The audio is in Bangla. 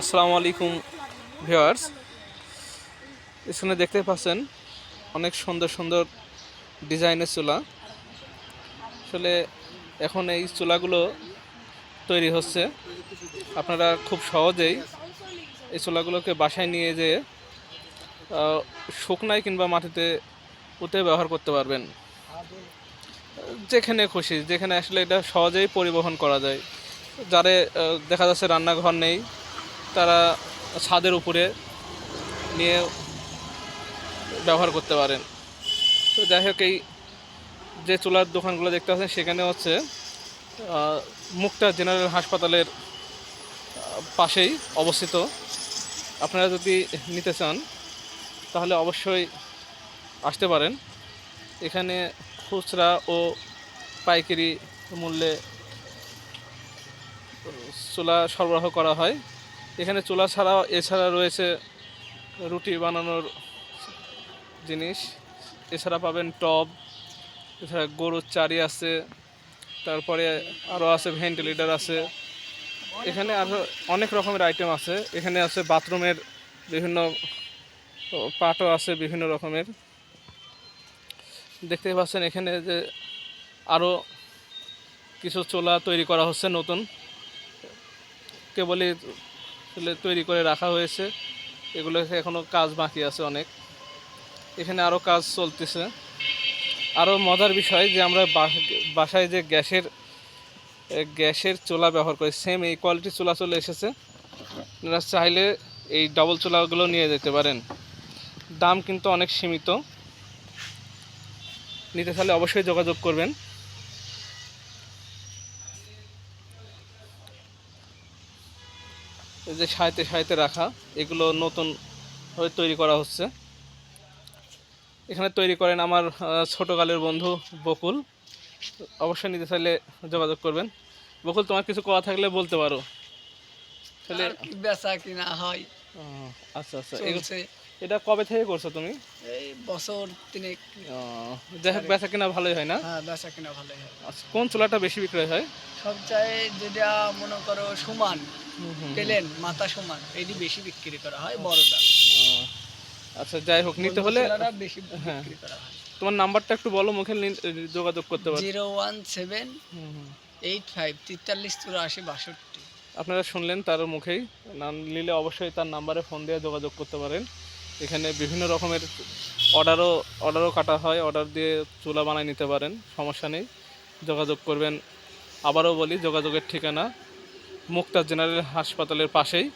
আসসালামু আলাইকুম ভিউয়ার্স। এখানে দেখতে পাচ্ছেন অনেক সুন্দর সুন্দর ডিজাইনের চুলা। আসলে এখন এই চুলাগুলো তৈরি হচ্ছে। আপনারা খুব সহজেই এই চুলাগুলোকে বাসায় নিয়ে যেয়ে শুকনায় কিংবা মাটিতে পুঁতে ব্যবহার করতে পারবেন। যেখানে খুশি, যেখানে আসলে এটা সহজেই পরিবহন করা যায়। যারে দেখা যাচ্ছে রান্নাঘর নেই তারা ছাদের উপরে নিয়ে ব্যবহার করতে পারেন। তো যাই হোক, এই যে চুলার দোকানগুলো দেখতে পাচ্ছেন, সেখানে হচ্ছে মুক্তা জেনারেল হাসপাতালের পাশেই অবস্থিত। আপনারা যদি নিতে চান, তাহলে অবশ্যই আসতে পারেন। এখানে খুচরা ও পাইকারি মূল্যে চুলা সরবরাহ করা হয়। এখানে চুলা ছাড়া এছাড়া রয়েছে রুটি বানানোর জিনিস। এছাড়া পাবেন টব, এছাড়া গরুর চারি আছে, তারপরে আরও আছে ভেন্টিলেটার আছে। এখানে আরও অনেক রকমের আইটেম আছে। এখানে আছে বাথরুমের বিভিন্ন পাটও আছে বিভিন্ন রকমের। দেখতেই পাচ্ছেন এখানে যে আরও কিছু চোলা তৈরি করা হচ্ছে নতুন। কেবলই তৈরি করে রাখা হয়েছে। এগুলো এখনও কাজ বাকি আছে অনেক। এখানে আরও কাজ চলতেছে। আরও মজার বিষয় যে আমরা বাসায় যে গ্যাসের গ্যাসের চুলা ব্যবহার করি সেম এই কোয়ালিটির চুলা চলে এসেছে। আপনারা চাইলে এই ডবল চুলাগুলো নিয়ে যেতে পারেন। দাম কিন্তু অনেক সীমিত। নিতে চাইলে অবশ্যই যোগাযোগ করবেন। এই যে সাইতে সাইতে রাখা এগুলো নতুন ভাবে তৈরি করা হচ্ছে। এখানে তৈরি করেন আমার ছোটোকালের বন্ধু বকুল। অবশ্যই নিতে চাইলে যোগাযোগ করবেন। বকুল তোমার কিছু কথা থাকলে বলতে পারো। তাহলে কি বেচা কিনা হয়। আচ্ছা আচ্ছা। এটা কবে থেকে করছ তুমি? এই বছর তিনেক। যাই হোক বেচা কিনা ভালোই হয় না? হ্যাঁ বেচা কিনা ভালোই হয়। আচ্ছা কোন চুলাটা বেশি বিক্রয় হয়? সব চাই যেটা মনে করো সমান পেলেন মাথা সমান এটি বেশি বিক্রি করা হয় বড়টা। আচ্ছা যাই হোক নিতে হলে চুলাটা বেশি হ্যাঁ। বিক্রি করা হয়। তোমার নাম্বারটা একটু বলো মুখে যোগাযোগ করতে পারো। Zero one seven. Eight five তেতাল্লিশ চুরাশি বাষট্টি। আপনারা শুনলেন তার মুখেই। নাম নিলে অবশ্যই তার নাম্বারে ফোন দিয়ে যোগাযোগ করতে পারেন। এখানে বিভিন্ন রকমের অর্ডারও অর্ডারও কাটা হয়। অর্ডার দিয়ে চুলা বানায় নিতে পারেন, সমস্যা নেই। যোগাযোগ করবেন। আবারও বলি, যোগাযোগের ঠিকানা মুক্তা জেনারেল হাসপাতালের পাশেই।